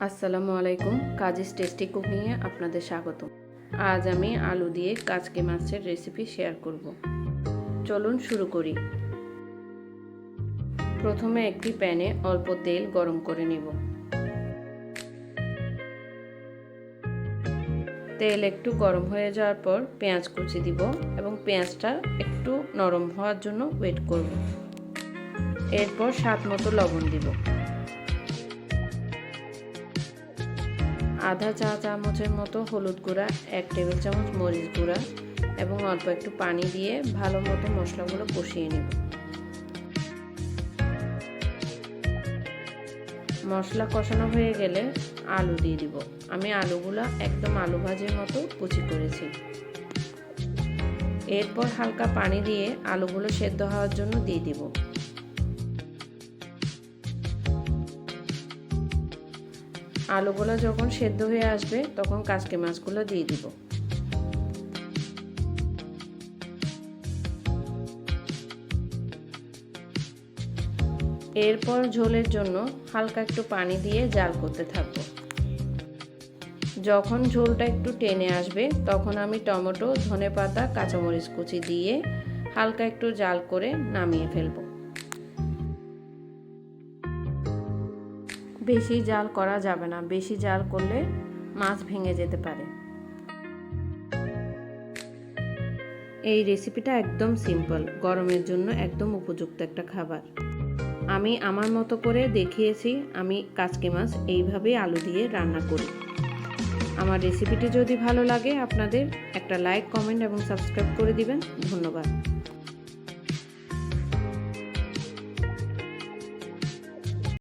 আসসালামু আলাইকুম কাজিস টেস্টি কুকিংয়ে আপনাদের স্বাগত আজ আমি আলু দিয়ে কাচকে মাছের রেসিপি শেয়ার করব। চলুন শুরু করি। প্রথমে একটি প্যানে অল্প তেল গরম করে নেব। তেল একটু গরম হয়ে যাওয়ার পর পেঁয়াজ কুচি দিব এবং পেঁয়াজটা একটু নরম হওয়ার জন্য ওয়েট করব। এরপর স্বাদ মতো লবণ দিব। আধা চা, চামচের মতো হলুদ গুঁড়া, এক টেবিল চামচ মরিচ গুঁড়া এবং অল্প একটু পানি দিয়ে ভালো মতো মশলাগুলো কষিয়ে নেব। মশলা কষানো হয়ে গেলে আলু দিয়ে দিব। আমি আলুগুলো একদম আলু ভাজির মতো কুচি করেছি। এরপর হালকা পানি দিয়ে আলুগুলো সেদ্ধ হওয়ার জন্য দিয়ে দিব। আলুগুলো যখন সেদ্ধ হয়ে আসবে, তখন কাজকে মাছগুলো দিয়ে দিব। এরপর ঝোলের জন্য হালকা একটু পানি দিয়ে জাল করতে থাকব। যখন ঝোলটা একটু টেনে আসবে, তখন আমি টমেটো ধনে পাতা কাঁচামরিচ কুচি দিয়ে হালকা একটু জাল করে নামিয়ে ফেলব। বেশি জাল করা যাবে না, বেশি জাল করলে মাছ ভেঙে যেতে পারে। এই রেসিপিটা একদম সিম্পল গরমের জন্য একদম উপযুক্ত একটা খাবার। আমি আমার মতো করে দেখিয়েছি, আমি কাচকে মাছ এইভাবেই আলু দিয়ে রান্না করি। আমার রেসিপিটি যদি ভালো লাগে আপনাদের, একটা লাইক কমেন্ট এবং সাবস্ক্রাইব করে দিবেন। ধন্যবাদ।